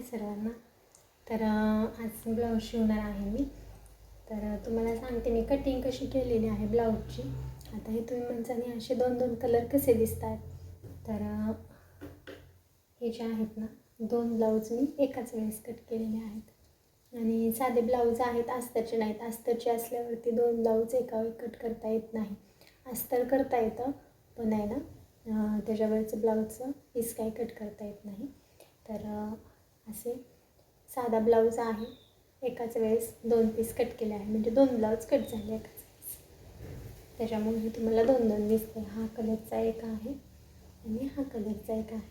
आहे सर्वांना. तर आज ब्लाऊज शिवणार आहे मी. तर तुम्हाला सांगते मी कटिंग कशी केलेली आहे ब्लाऊजची. आता हे तुम्ही म्हणताना असे दोन दोन कलर कसे दिसतात? तर हे जे आहेत ना दोन ब्लाऊज मी एकाच वेळेस कट केलेले आहेत. आणि साधे ब्लाऊज आहेत अस्तरचे नाहीत. अस्तरचे असल्यावरती दोन ब्लाऊज एकावेळी कट करता येत नाही. अस्तर करता येतं पण आहे ना त्याच्यावरचं ब्लाऊजचं पीस काही कट करता येत नाही. तर असे. साधा ब्लाऊज आहे. एकाच वेळेस दोन पीस कट केले आहे. म्हणजे दोन ब्लाऊज कट झाले एकाच वेळेस. त्याच्यामुळे हे तुम्हाला दोन दोन दिसते. हा कलरचा एक आहे आणि हा कलरचा एक आहे.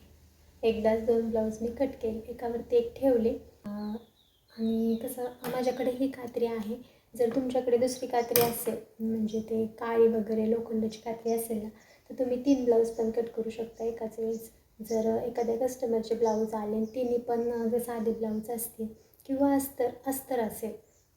एकदाच दोन ब्लाऊज मी कट केले. एकावरती एक ठेवले. आणि कसं माझ्याकडे ही कात्री आहे. जर तुमच्याकडे दुसरी कात्री असेल म्हणजे ते काळी वगैरे लोखंडाची कात्री असेल ना तर तुम्ही तीन ब्लाऊज पण कट करू शकता एकाच वेळेस. जर एखाद्या कस्टमरचे ब्लाऊज आले आणि तिने पण जर साधे ब्लाऊज असतील किंवा अस्तर अस्तर असेल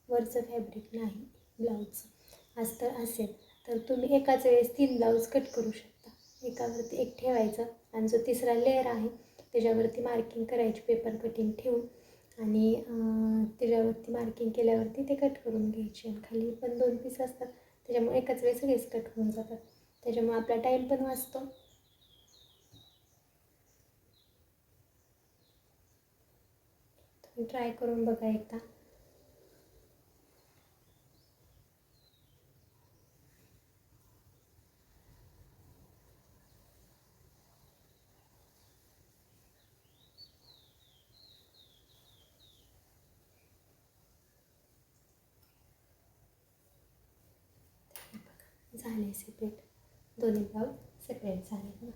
वरचं फॅब्रिक नाही ब्लाऊजचं अस्तर असेल तर तुम्ही एकाच वेळेस तीन ब्लाऊज कट करू शकता. एकावरती एक ठेवायचं आणि जो तिसरा लेअर आहे त्याच्यावरती मार्किंग करायची पेपर कटिंग ठेवून आणि त्याच्यावरती मार्किंग केल्यावरती ते कट करून घ्यायचे. आणि खाली पण दोन पीस असतात त्याच्यामुळे एकाच वेळेस सगळेच कट होऊन जातात. त्याच्यामुळे आपला टाईम पण वाचतो. ट्राय करून बघा एकदा. झाले सेपरेट दोन्ही ब्लाऊज सेपरेट झाले ना.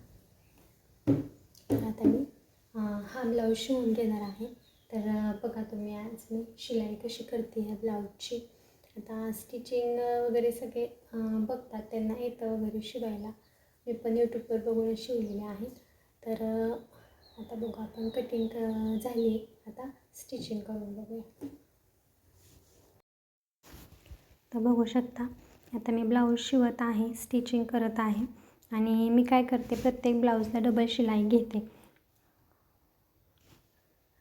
तर आता मी हा ब्लाऊज शिवून घेणार आहे. तर बघा तुम्ही आज मी शिलाई कशी करते ह्या ब्लाऊजची. आता स्टिचिंग वगैरे सगळे बघतात त्यांना येतं वगैरे शिवायला. मी पण यूट्यूबवर बघून शिवलेले आहे. तर आता बघू आपण कटिंग झाली आहे. आता स्टिचिंग करून बघूया. तर बघू शकता आता मी ब्लाऊज शिवत आहे स्टिचिंग करत आहे. आणि मी काय करते प्रत्येक ब्लाऊजला डबल शिलाई घेते.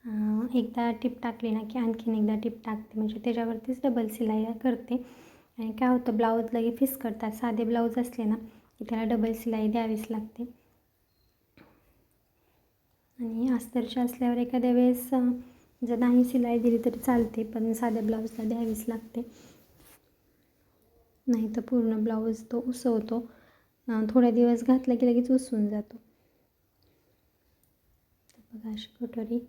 एकदा टिप टाकली ना की आणखीन एकदा टिप टाकते. म्हणजे त्याच्यावरतीच डबल सिलाई करते. आणि काय होतं ब्लाऊज लगे फिस करतात. साधे ब्लाऊज असले ना की त्याला डबल सिलाई द्यावीच लागते. आणि अस्तरच्या असल्यावर एखाद्या वेळेस जर नाही शिलाई दिली तरी चालते पण साध्या ब्लाऊजला द्यावीच लागते. नाही तर पूर्ण ब्लाऊज तो उसवतो. थोड्या दिवस घातला की लगेच उसून जातो. बघा अशी कटोरी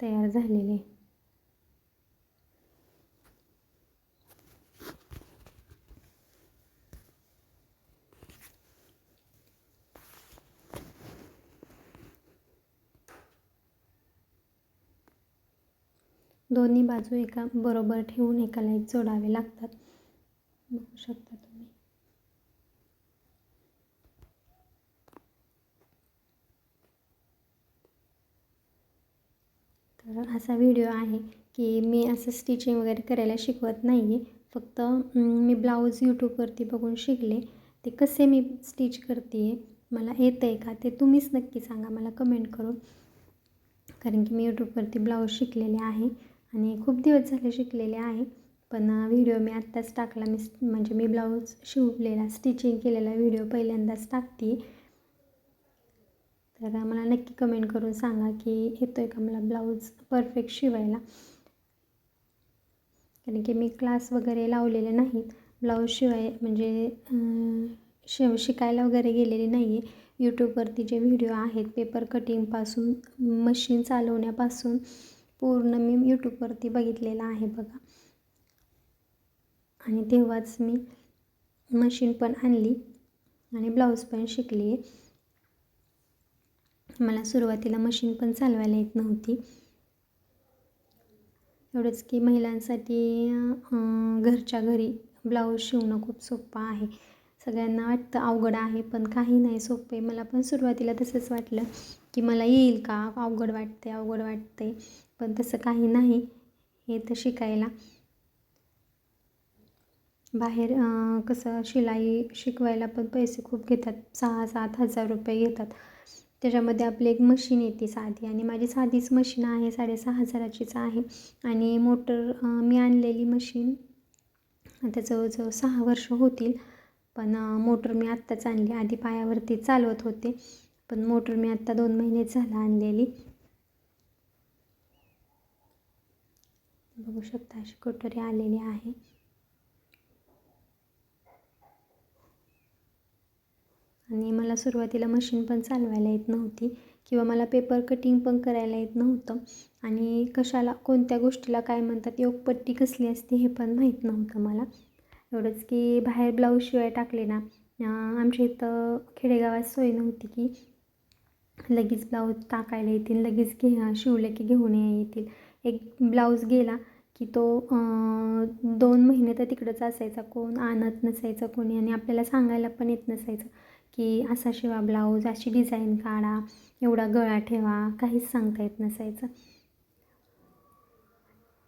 तयार झालेले. दोन्ही बाजू एका बरोबर ठेवून एकाला एक जोडावे लागतात. बघू शकता तर असा व्हिडिओ आहे की मी असं स्टिचिंग वगैरे करायला शिकवत नाही आहे फक्त मी ब्लाऊज यूट्यूबवरती बघून शिकले. ते कसे मी स्टिच करते आहे मला येतं आहे का ते तुम्हीच नक्की सांगा मला कमेंट करून. कारण की मी यूट्यूबवरती ब्लाऊज शिकलेले आहे आणि खूप दिवस झाले शिकलेले आहे. पण व्हिडिओ मी आत्ताच टाकला. मी म्हणजे मी ब्लाऊज शिवलेला स्टिचिंग केलेला व्हिडिओ पहिल्यांदाच टाकते. तर मला नक्की कमेंट करून सांगा की येतो आहे का मला ब्लाऊज परफेक्ट शिवायला? कारण की मी क्लास वगैरे लावलेले नाहीत. ब्लाऊज शिवाय म्हणजे शिव शिकायला वगैरे गेलेले नाही आहे यूट्यूबवरती जे व्हिडिओ आहेत पेपर कटिंगपासून मशीन चालवण्यापासून पूर्ण मी यूट्यूबवरती बघितलेलं आहे बघा. आणि तेव्हाच मी मशीन पण आणली आणि ब्लाऊज पण शिकली आहे मला सुरुवातीला मशीन पण चालवायला येत नव्हती. एवढंच की महिलांसाठी घरच्या घरी ब्लाऊज शिवणं खूप सोपं आहे. सगळ्यांना वाटतं अवघड आहे पण काही नाही सोपं आहे. मला पण सुरुवातीला तसंच वाटलं की मला येईल का? अवघड वाटते अवघड वाटते पण तसं काही नाही हे तर शिकायला. बाहेर कसं शिलाई शिकवायला पण पैसे खूप घेतात. सहा सात हजार रुपये घेतात. त्याच्यामध्ये आपली एक मशीन येते साधी. आणि माझी साधीच मशीन आहे साडेसहा हजाराचीच आहे. आणि मोटर मी आणलेली मशीन आता जवळजवळ सहा वर्ष होतील. पण मोटर मी आत्ताच आणली. आधी पायावरती चालवत होते. पण मोटर मी आत्ता दोन महिनेच झाला आणलेली. बघू शकता अशी कटोरी आलेली आहे. आणि मला सुरुवातीला मशीन पण चालवायला येत नव्हती किंवा मला पेपर कटिंग पण करायला येत नव्हतं. आणि कशाला कोणत्या गोष्टीला काय म्हणतात योगपट्टी कसली असते हे पण माहीत नव्हतं मला. एवढंच की बाहेर ब्लाऊज शिवाय टाकले ना आमच्या इथं खेडेगावात सोय नव्हती की लगेच ब्लाऊज टाकायला येतील लगेच घे शिवले की घेऊन येतील. एक ब्लाऊज गेला की तो दोन महिने तर तिकडंच असायचा कोण आणत नसायचं कोणी आणि आपल्याला सांगायला पण येत नसायचं. की असा शिवा ब्लाऊज अशी डिझाईन काढा एवढा गळा ठेवा काहीच सांगता येत नसायचं.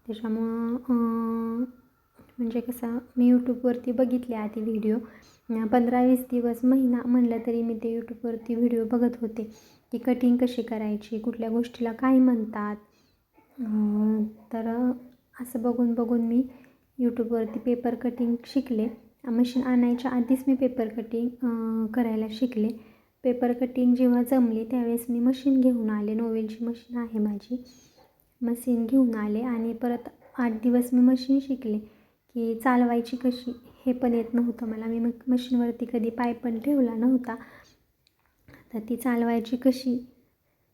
त्याच्यामुळं म्हणजे कसं मी यूट्यूबवरती बघितले आधी व्हिडिओ पंधरा वीस दिवस महिना म्हणलं तरी मी ते यूट्यूबवरती व्हिडिओ बघत होते. की कटिंग कशी करायची कुठल्या गोष्टीला काय म्हणतात. तर असं बघून बघून मी यूट्यूबवरती पेपर कटिंग शिकले. मशीन आणायच्या आधीच मी पेपर कटिंग करायला शिकले. पेपर कटिंग जेव्हा जमली त्यावेळेस मी मशीन घेऊन आले. नोवेलची मशीन आहे माझी. मशीन घेऊन आले आणि परत आठ दिवस मी मशीन शिकले की चालवायची कशी हे पण येत नव्हतं मला. मी मशीनवरती कधी पाय पण ठेवला नव्हता. तर ती चालवायची कशी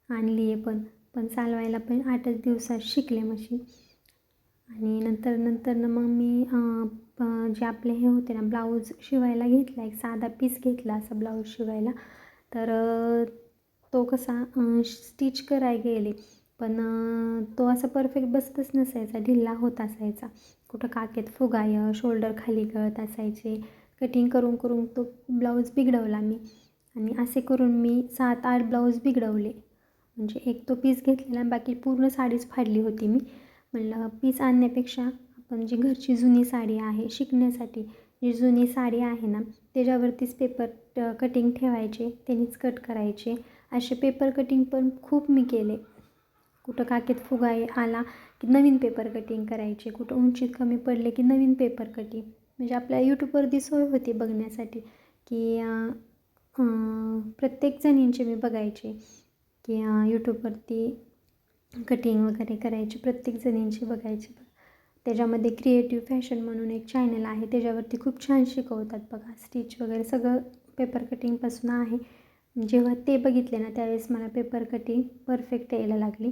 आणली आहे पण पण चालवायला पण आठच दिवसात शिकले मशीन आणि नंतर नंतर मग मी जे आपले हे होते ना ब्लाऊज शिवायला घेतला एक साधा पीस घेतला असा ब्लाऊज शिवायला. तर तो कसा स्टिच कराय गेले. पण तो असा परफेक्ट बसतच नसायचा ढिल्ला होत असायचा. कुठं काकेत फुगाय शोल्डर खाली गळत असायचे. कटिंग करून करून तो ब्लाऊज बिघडवला मी. आणि असे करून मी सात आठ ब्लाऊज बिघडवले. म्हणजे एक तो पीस घेतलेला बाकी पूर्ण साडीच फाडली होती मी. म्हणलं पीस आणण्यापेक्षा आपण जी घरची जुनी साडी आहे शिकण्यासाठी जी जुनी साडी आहे ना त्याच्यावरतीच पेपर कटिंग ठेवायचे त्यांनीच कट करायचे. असे पेपर कटिंग पण खूप मी केले. कुठं काकेत फुगा आला की नवीन पेपर कटिंग करायचे कुठं उंचीत कमी पडले की नवीन पेपर कटिंग म्हणजे आपल्या यूट्यूबवरती सोय होती बघण्यासाठी की प्रत्येक जणींचे मी बघायचे की यूट्यूबवरती कटिंग वगैरे करायची प्रत्येक जणींची बघायची. त्याच्यामध्ये क्रिएटिव्ह फॅशन म्हणून एक चॅनल आहे. त्याच्यावरती खूप छान शिकवतात बघा. स्टिच वगैरे सगळं पेपर कटिंगपासून आहे. जेव्हा ते बघितले ना त्यावेळेस मला पेपर कटिंग परफेक्ट यायला लागली.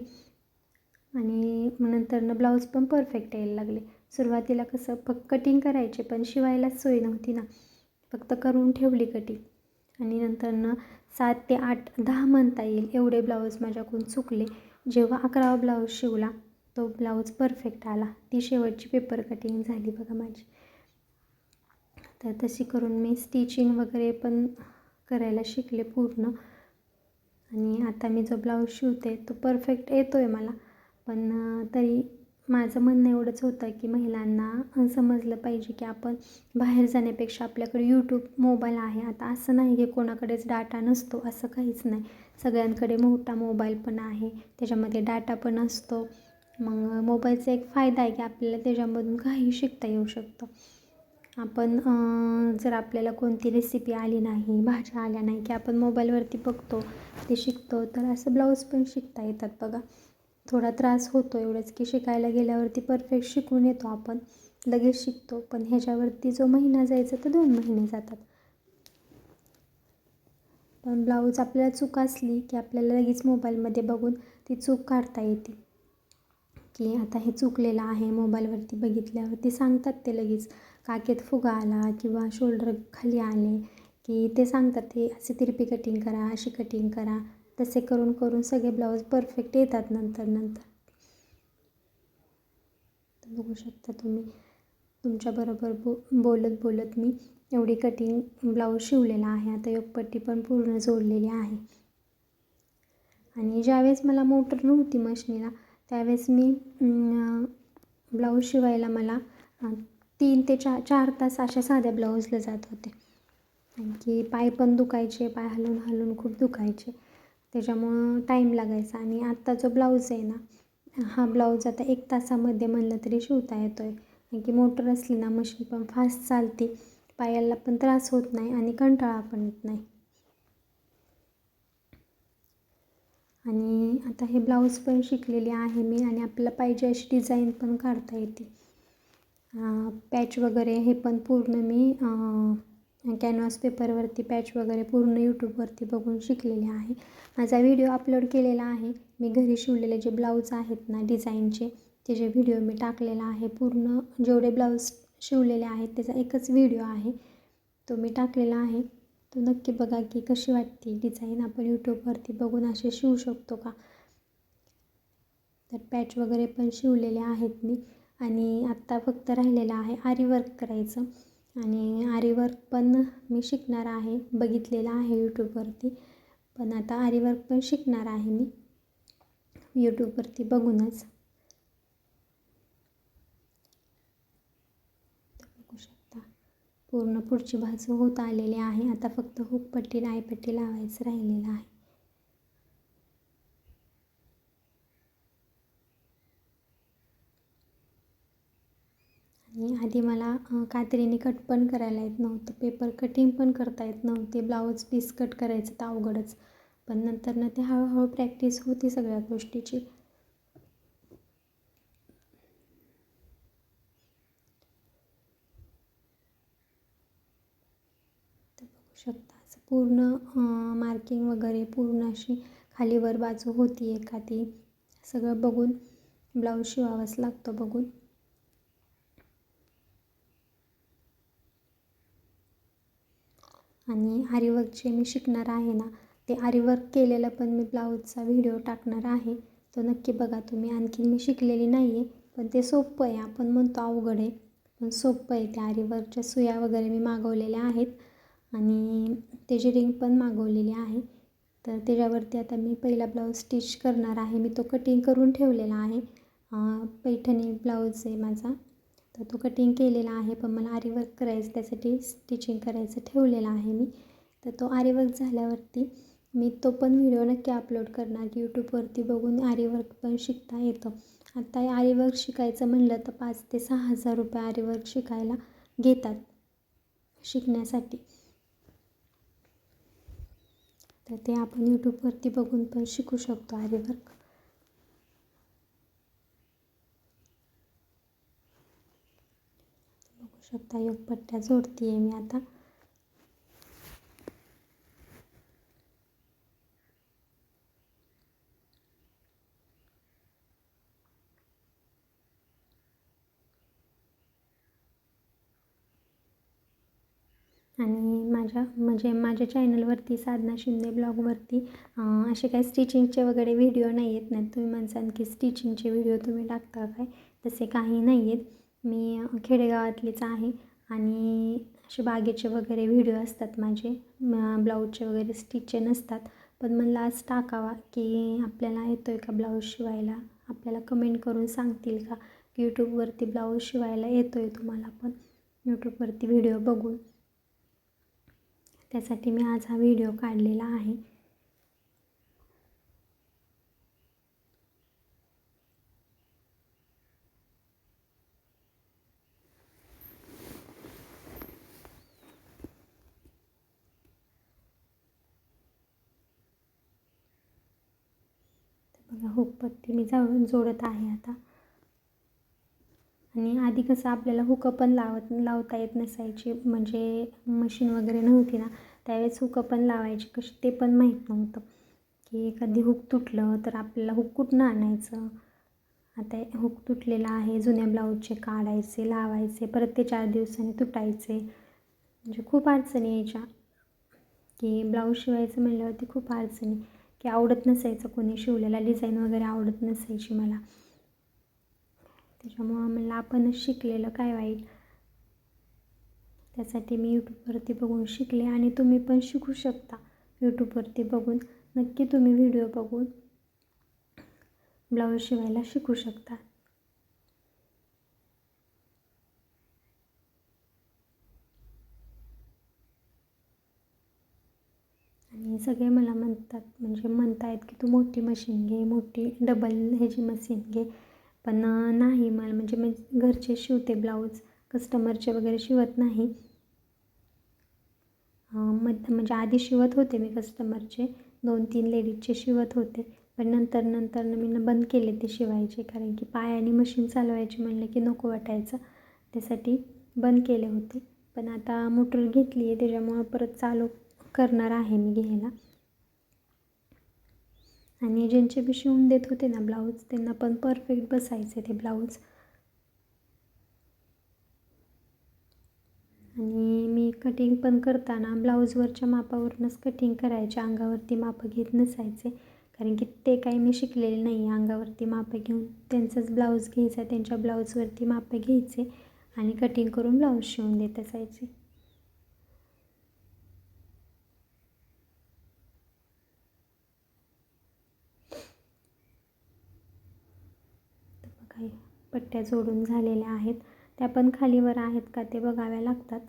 आणि नंतरनं ब्लाऊज पण परफेक्ट यायला लागले. सुरुवातीला कसं फक्त कटिंग करायचे पण शिवायलाच सोय नव्हती ना. फक्त करून ठेवली कटिंग आणि नंतरनं सात ते आठ दहा म्हणता येईल एवढे ब्लाऊज माझ्याकडून चुकले. जेव्हा अकरावा ब्लाऊज शिवला तो ब्लाऊज परफेक्ट आला. ती शेवटची पेपर कटिंग झाली बघा माझी. तर तशी करून मी स्टिचिंग वगैरे पण करायला शिकले पूर्ण. आणि आता मी जो ब्लाऊज शिवते तो परफेक्ट येतो आहे मला. पण तरी माझं म्हणणं एवढंच होतं की महिलांना समजलं पाहिजे की आपण बाहेर जाण्यापेक्षा आपल्याकडे यूट्यूब मोबाईल आहे. आता असं नाही की कोणाकडेच डाटा नसतो असं काहीच नाही. सगळ्यांकडे मोठा मोबाईल पण आहे. त्याच्यामध्ये डाटा पण असतो. मग मोबाईलचा एक फायदा आहे की आपल्याला त्याच्यामधून काही शिकता येऊ शकतं. आपण जर आपल्याला कोणती रेसिपी आली नाही भाज्या आल्या नाही की आपण मोबाईलवरती बघतो ते शिकतो तर असं ब्लाऊज पण शिकता येतात बघा. थोडा त्रास होतो एवढंच की शिकायला गेल्यावरती परफेक्ट शिकून येतो आपण. लगेच शिकतो पण ह्याच्यावरती जो महिना जायचा तर दोन महिने जातात. पण ब्लाऊज आपल्याला चूक असली की आपल्याला लगेच मोबाईलमध्ये बघून ती चूक काढता येते. की आता हे चुकलेलं आहे मोबाईलवरती बघितल्यावरती सांगतात ते लगेच. काकेत फुगा आला किंवा शोल्डर खाली आले की ते सांगतात ते असे तिरपी कटिंग करा अशी कटिंग करा. तसे करून करून सगळे ब्लाऊज परफेक्ट येतात नंतर नंतर. बघू शकता तुम्ही तुमच्याबरोबर बो बोलत बोलत मी एवढी कटिंग ब्लाऊज शिवलेला आहे. आता योगपट्टी पण पूर्ण जोडलेली आहे. आणि ज्यावेळेस मला मोटर नव्हती मशनीला त्यावेळेस मी ब्लाऊज शिवायला मला तीन ते चार चार तास अशा साध्या ब्लाऊजला जात होते. आणखी पाय पण दुखायचे पाय हलवून हलवून खूप दुखायचे. त्याच्यामुळं टाईम लागायचा आणि आत्ता जो ब्लाऊज आहे ना हा ब्लाऊज आता एक तासामध्ये म्हणलं तरी शिवता येतो आहे आणखी मोटर असली ना मशीन पण फास्ट चालते. पायाला पण त्रास होत नाही आणि कंटाळा पण येत नाही. आणि आता हे ब्लाऊज पण शिकलेली आहे मी आणि आपल्याला पाहिजे अशी डिझाईन पण काढता येते. पॅच वगैरे हे पण पूर्ण मी कॅनव्हास पेपरवरती पॅच वगैरे पूर्ण यूट्यूबवरती बघून शिकलेले आहे. माझा व्हिडिओ अपलोड केलेला आहे. मी घरी शिवलेले जे ब्लाऊज आहेत ना डिझाईनचे ते जे व्हिडिओ मी टाकलेला आहे पूर्ण जेवढे ब्लाऊज शिवलेले आहेत त्याचा एकच व्हिडिओ आहे. तो मी टाकलेला आहे. तर नक्की बघा की कशी वाटते डिझाईन आपण यूट्यूबवरती बघून असे शिवू शकतो का? तर पॅच वगैरे पण शिवलेले आहेत मी. आणि आत्ता फक्त राहिलेलं आहे आरी वर्क करायचं. आणि आरी वर्क पण मी शिकणार आहे बघितलेलं आहे यूट्यूबवरती पण आता आरी वर्क पण शिकणार आहे मी. यूट्यूबवरती बघूनच बघू शकता पूर्ण पुढची बाजू होत आलेली आहे. आता फक्त हुकपट्टी रायपट्टी लावायचं राहिलेलं आहे. आणि आधी मला कात्रीने कट पण करायला येत नव्हतं. पेपर कटिंग पण करता येत नव्हते. ब्लाऊज पीस कट करायचं तर अवघडच. पण नंतर ना ते हळूहळू प्रॅक्टिस होती सगळ्या गोष्टीची तर बघू शकता असं पूर्ण मार्किंग वगैरे पूर्ण अशी खालीवर बाजू होती एखादी सगळं बघून ब्लाऊज शिवावाच लागतो बघून. आणि आरीवर्क जे मी शिकणार आहे ना ते आरीवर्क केलेलं पण मी ब्लाऊजचा व्हिडिओ टाकणार आहे. तो नक्की बघा तुम्ही. आणखी मी शिकलेली नाही आहे पण ते सोपं आहे. आपण म्हणतो अवघड आहे पण सोपं आहे ते आरीवर्कच्या सुया वगैरे मी मागवलेल्या आहेत. आणि त्याची रिंग पण मागवलेली आहे तर त्याच्यावरती आता मी पहिला ब्लाऊज स्टिच करणार आहे. मी तो कटिंग करून ठेवलेला आहे. पैठणी ब्लाऊज आहे माझा. तर तो कटिंग केलेला आहे पण मला आरीवर्क करायचं त्यासाठी स्टिचिंग करायचं ठेवलेलं आहे मी. तर तो आरीवर्क झाल्यावरती मी तो पण व्हिडिओ नक्की अपलोड करणार. की यूट्यूबवरती बघून आरीवर्क पण शिकता येतं. आता आरीवर्क शिकायचं म्हणलं तर पाच ते सहा हजार रुपये आरीवर्क शिकायला घेतात शिकण्यासाठी. तर ते आपण यूट्यूबवरती बघून पण शिकू शकतो आरीवर्क बघू शकता योगपट्ट्या जोडती आहे मी आता. आणि माझ्या म्हणजे माझ्या चॅनलवरती साधना शिंदे ब्लॉगवरती असे काही स्टिचिंगचे वगैरे व्हिडिओ नाही आहेत नाहीत तुम्ही म्हणसान की स्टिचिंगचे व्हिडिओ तुम्ही टाकता काय? तसे काही नाही आहेत मी खेडेगावातलीच आहे. आणि असे बागेचे वगैरे व्हिडिओ असतात माझे. ब्लाऊजचे वगैरे स्टिचचे नसतात. पण मला आज टाकावा की आपल्याला येतो आहे का ब्लाऊज शिवायला? आपल्याला कमेंट करून सांगतील का? की यूट्यूबवरती ब्लाऊज शिवायला येतो आहे तुम्हाला पण. यूट्यूबवरती व्हिडिओ बघून. त्यासाठी मी आज हा व्हिडिओ काढलेला आहे. बघा हुकपट्टी मी जाऊन जोडत आहे आता. आणि आधी कसं आपल्याला हुकं पण लावत लावता येत नसायची. म्हणजे मशीन वगैरे नव्हती ना त्यावेळेस हुकं पण लावायची. कशी ते पण माहीत नव्हतं. की एखादी हुक तुटलं तर आपल्याला हुक कुठनं आणायचं? आता हुक तुटलेला आहे जुन्या ब्लाऊजचे काढायचे लावायचे परत ते चार दिवसांनी तुटायचे. म्हणजे खूप अडचणी यायच्या. की ब्लाऊज शिवायचं म्हणल्यावरती खूप अडचणी. की आवडत नसायचं कोणी शिवलेला डिझाईन वगैरे आवडत नसायची मला. त्याच्यामुळं मला आपणच शिकलेलं काय वाईट? त्यासाठी मी यूट्यूबवरती बघून शिकले आणि तुम्ही पण शिकू शकता. यूट्यूबवरती बघून नक्की तुम्ही व्हिडिओ बघून ब्लाऊज शिवायला शिकू शकता. आणि सगळे मला म्हणतात म्हणजे म्हणतायत की तू मोठी मशीन घे मोठी डबल ह्याची मशीन घे. पण नाही मला म्हणजे मी घरचे शिवते ब्लाऊज कस्टमरचे वगैरे शिवत नाही. मध म्हणजे आधी शिवत होते मी कस्टमरचे दोन तीन लेडीजचे शिवत होते. पण नंतर नंतर मी न बंद केले ते शिवायचे कारण की पायाने मशीन चालवायची म्हणलं की नको वाटायचं. त्यासाठी बंद केले होते. पण आता मोटर घेतली आहे त्याच्यामुळं परत चालू करणार आहे मी घ्यायला. आणि ज्यांचे बी शिवून देत होते ना ब्लाऊज त्यांना पण परफेक्ट बसायचे ते ब्लाऊज. आणि मी कटिंग पण करताना ब्लाऊजवरच्या मापावरूनच कटिंग करायचे अंगावरती मापं घेत नसायचे. कारण की ते काही मी शिकलेले नाही अंगावरती मापं घेऊन त्यांचंच ब्लाऊज घ्यायचा त्यांच्या ब्लाऊजवरती मापं घ्यायचे आणि कटिंग करून ब्लाऊज शिवून देत असायचे बघा पट्ट्या जोडून झालेल्या आहेत. त्या पण खालीवर आहेत का ते बघाव्या लागतात.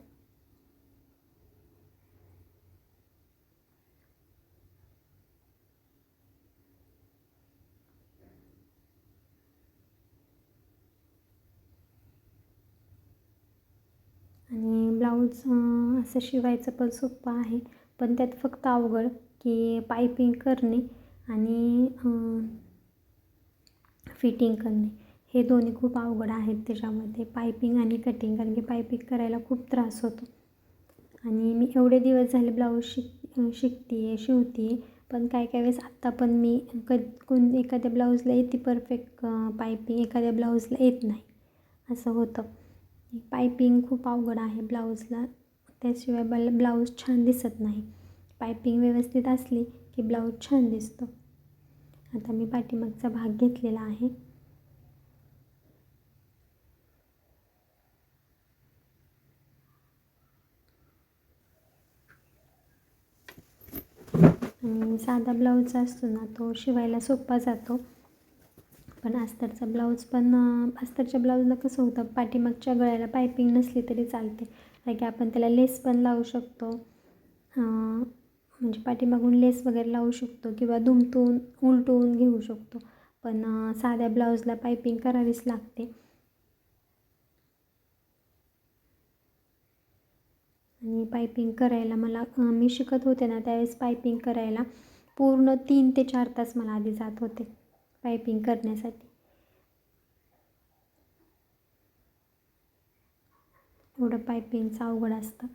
आणि ब्लाऊज असं शिवायचं पण सोपं आहे. पण त्यात फक्त अवघड की पायपिंग करणे आणि फिटिंग करणे. हे दोन्ही खूप अवघड आहेत त्याच्यामध्ये पायपिंग आणि कटिंग कारण की पायपिंग करायला खूप त्रास होतो. आणि मी एवढे दिवस झाले ब्लाऊज शिक शिकते आहे शिवते पण काय काय वेळेस आत्ता पण मी क कोण एखाद्या ब्लाऊजला येते परफेक्ट पायपिंग एखाद्या ब्लाऊजला येत नाही. असं होतं. पायपिंग खूप अवघड आहे ब्लाऊजला. त्याशिवाय बल ब्लाऊज छान दिसत नाही. पायपिंग व्यवस्थित असली की ब्लाऊज छान दिसतो. आता मी पाठीमागचा भाग घेतलेला आहे. साधा ब्लाऊज असतो ना तो शिवायला सोपा जातो. पण अस्तरचा ब्लाऊज पण अस्तरच्या ब्लाऊजला कसं होतं पाठीमागच्या गळ्याला पायपिंग नसली तरी चालते. कारण की आपण त्याला लेस पण लावू शकतो. म्हणजे पाठीमागून लेस वगैरे लावू शकतो किंवा दुमतून उलटून घेऊ शकतो. पण साध्या ब्लाऊजला पायपिंग करावीच लागते. आणि पायपिंग करायला मला मी शिकत होते ना त्यावेळेस पायपिंग करायला पूर्ण तीन ते चार तास मला आधी जात होते पायपिंग करण्यासाठी. एवढं पायपिंगचं अवघड असतं.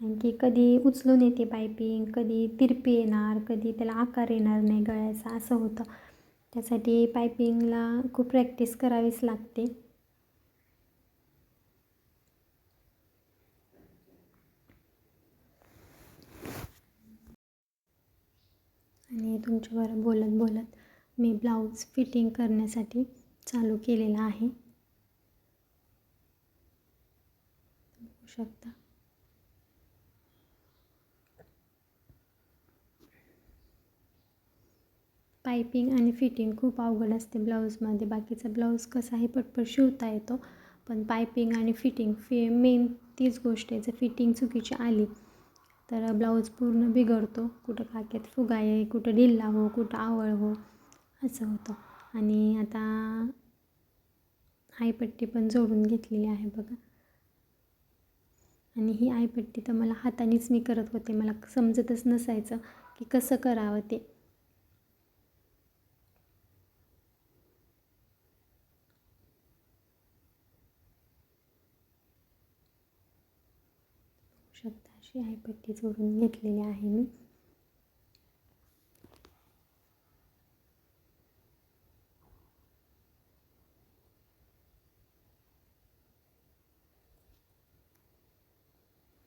आणखी कधी उचलून येते पायपिंग कधी तिरपी येणार कधी त्याला आकार येणार नाही गळ्याचा असं होतं. त्यासाठी पायपिंगला खूप प्रॅक्टिस करावीच लागते. आणि तुमच्याबरोबर बोलत बोलत मी ब्लाऊज फिटिंग करण्यासाठी चालू केलेला आहे. बघू शकता. पायपिंग आणि फिटिंग खूप अवघड असते ब्लाऊजमध्ये. बाकीचा ब्लाऊज कसा आहे पटपट शिवता येतो पण पायपिंग आणि फिटिंग फि मेन तीच गोष्ट आहे. जर फिटिंग चुकीची आली तर ब्लाऊज पूर्ण बिघडतो. कुठं काक्यात फुगा आहे कुठं ढिल्ला हो कुठं आवळ हो असं होतं. आणि आता आईपट्टी पण जोडून घेतलेली आहे बघा. आणि ही आईपट्टी तर मला हातानेच मी करत होते. मला समजतच नसायचं की कसं करावं ते. अशी आहे पट्टी जोडून घेतलेली आहे मी.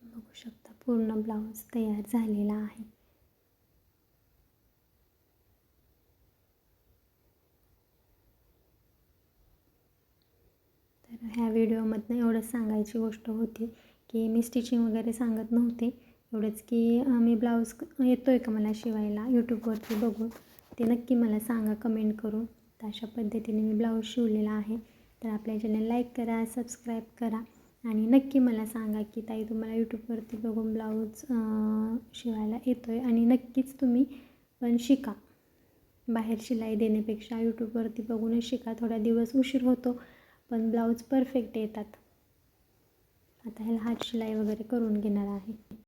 बघू शकता पूर्ण ब्लाऊज तयार झालेला आहे. तर ह्या व्हिडिओमधनं एवढंच सांगायची गोष्ट होती. की मी स्टिचिंग वगैरे सांगत नव्हते. एवढंच की मी ब्लाऊज येतो आहे का मला शिवायला? यूट्यूबवरती बघून. ते नक्की मला सांगा कमेंट करून. तर अशा पद्धतीने मी ब्लाऊज शिवलेला आहे. तर आपल्या चॅनल लाईक करा सबस्क्राईब करा. आणि नक्की मला सांगा की ताई तुम्हाला यूट्यूबवरती बघून ब्लाऊज शिवायला येतो आहे आणि नक्कीच तुम्ही पण शिका. बाहेर शिलाई देण्यापेक्षा यूट्यूबवरती बघूनच शिका. थोडा दिवस उशीर होतो पण ब्लाऊज परफेक्ट येतात. आता ह्याला हात शिलाई वगैरे करून घेणार आहे.